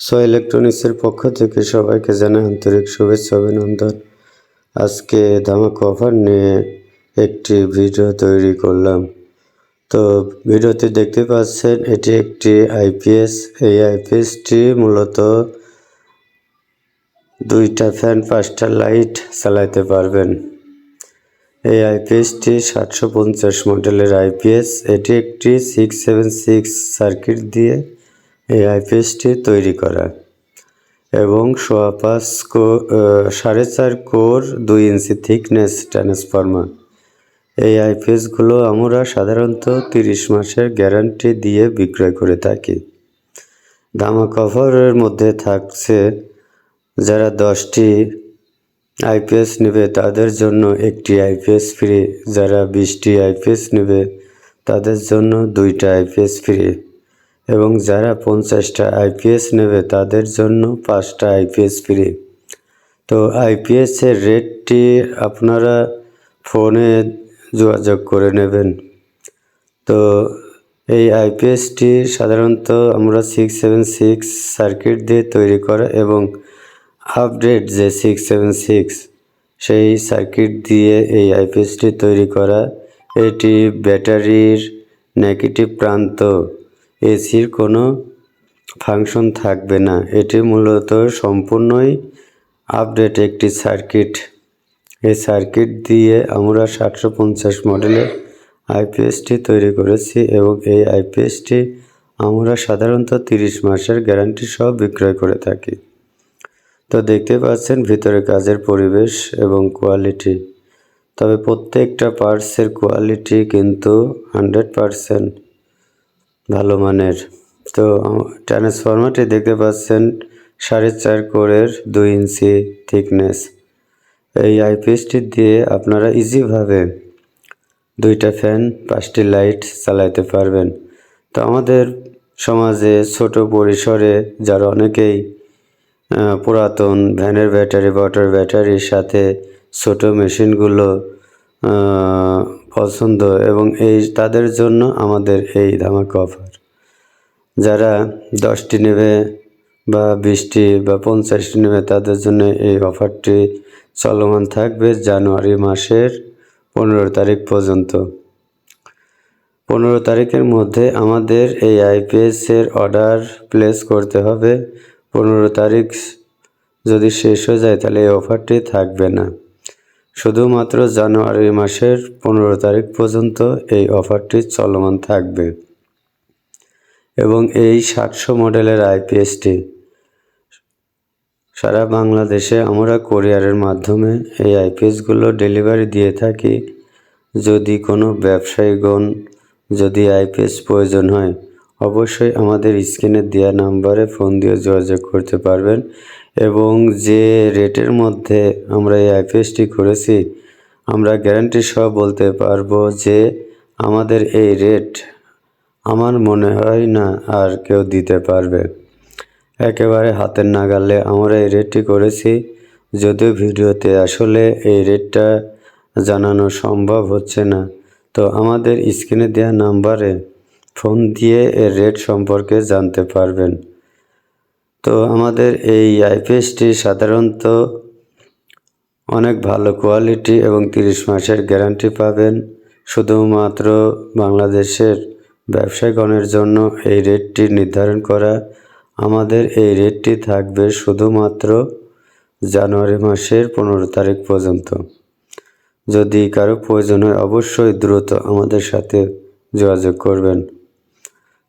So ইলেকট্রনিক্সের পক্ষ থেকে সবাইকে জানাই আন্তরিক শুভেচ্ছা, অভিনন্দন। আজকে ধামাক অফার নিয়ে একটি ভিডিও তৈরি করলাম। তো ভিডিওতে দেখতে পাচ্ছেন, এটি একটি আইপিএস এই আইপিএসটি মূলত দুইটা ফ্যান পাঁচটা লাইট চালাইতে পারবেন। এই আইপিএসটি সাতশো পঞ্চাশ মডেলের আইপিএস এটি একটি সিক্স সেভেন সিক্স সার্কিট দিয়ে এই আইপিএসটি তৈরি করা এবং সোয়া পাঁচ সাড়ে চার কোর দুই ইঞ্চি থিকনেস ট্রান্সফর্মার এই আইপিএসগুলো আমরা সাধারণত তিরিশ মাসের গ্যারান্টি দিয়ে বিক্রয় করে থাকি। দামা কভারের মধ্যে থাকছে যারা দশটি আইপিএস নেবে তাদের জন্য একটি আইপিএস ফ্রি, যারা বিশটি আইপিএস নেবে তাদের জন্য দুইটা আইপিএস ফ্রি। এবং যারা পঞ্চাশটা আইপিএস নেবে তাদের জন্য পাঁচটা আইপিএস ফ্রি তো আইপিএসের রেটটি আপনারা ফোনে যোগাযোগ করে নেবেন। তো এই আইপিএসটি সাধারণত আমরা সিক্স সেভেন সিক্স সার্কিট দিয়ে তৈরি করা এবং আপডেট যে সিক্স সেভেন সিক্স সেই সার্কিট দিয়ে এই আইপিএসটি তৈরি করা। এটি ব্যাটারির নেগেটিভ প্রান্ত। এসির কোনো ফাংশন থাকবে না। এটি মূলত সম্পূর্ণই আপডেট একটি সার্কিট। এই সার্কিট দিয়ে আমরা সাতশো পঞ্চাশ মডেলের আইপিএসটি তৈরি করেছি এবং এই আইপিএসটি আমরা সাধারণত তিরিশ মাসের গ্যারান্টি সহ বিক্রয় করে থাকি। তো দেখতে পাচ্ছেন ভিতরে কাজের পরিবেশ এবং কোয়ালিটি। তবে প্রত্যেকটা পার্টসের কোয়ালিটি কিন্তু হান্ড্রেড পারসেন্ট ভালো মানের। তো ট্রান্সফর্মারটি দেখতে পাচ্ছেন, সাড়ে চার কোরের দুই ইঞ্চি থিকনেস এই আইপিএসটি দিয়ে আপনারা ইজিভাবে দুইটা ফ্যান পাঁচটি লাইট চালাইতে পারবেন। তো আমাদের সমাজে ছোট পরিসরে যারা অনেকেই পুরাতন ভ্যানের ব্যাটারি ওয়াটার ব্যাটারির সাথে ছোট মেশিনগুলো পছন্দ এবং এই তাদের জন্য আমাদের এই ধামাক অফার। যারা দশটি নেবে বা বিশটি বা পঞ্চাশটি নেবে, তাদের জন্য এই অফারটি চলমান থাকবে জানুয়ারি মাসের পনেরো তারিখ পর্যন্ত। পনেরো তারিখের মধ্যে আমাদের এই আইপিএসের অর্ডার প্লেস করতে হবে। পনেরো তারিখ যদি শেষ হয়ে যায়, তাহলে এই অফারটি থাকবে না। শুধুমাত্র জানুয়ারি মাসের পনেরো তারিখ পর্যন্ত এই অফারটি চলমান থাকবে। এবং এই সাতশো মডেলের আইপিএসটি সারা বাংলাদেশে আমরা কোরিয়ারের মাধ্যমে এই আইপিএসগুলো ডেলিভারি দিয়ে থাকি। যদি কোনো ব্যবসায়ীগণ যদি আইপিএস প্রয়োজন হয় অবশ্যই আমাদের স্ক্রিনে দেওয়া নাম্বারে ফোন দিয়ে যোগাযোগ করতে পারবেন এবং যে রেটের মধ্যে আমরা এই আইপিএসটি করেছি, আমরা গ্যারান্টি সহ বলতে পারব যে আমাদের এই রেট আমার মনে হয় না আর কেউ দিতে পারবে। একেবারে হাতের নাগালে আমরা এই রেটটি করেছি। যদিও ভিডিওতে আসলে এই রেটটা জানানো সম্ভব হচ্ছে না, তো আমাদের স্ক্রিনে দেওয়া নাম্বারে ফোন দিয়ে এর রেট সম্পর্কে জানতে পারবেন। তো আমাদের এই আইপিএসটি সাধারণত অনেক ভালো কোয়ালিটি এবং তিরিশ মাসের গ্যারান্টি পাবেন। শুধুমাত্র বাংলাদেশের ব্যবসায়ীগণের জন্য এই রেটটি নির্ধারণ করা। আমাদের এই রেটটি থাকবে শুধুমাত্র জানুয়ারি মাসের পনেরো তারিখ পর্যন্ত। যদি কারও প্রয়োজন হয় অবশ্যই দ্রুত আমাদের সাথে যোগাযোগ করবেন।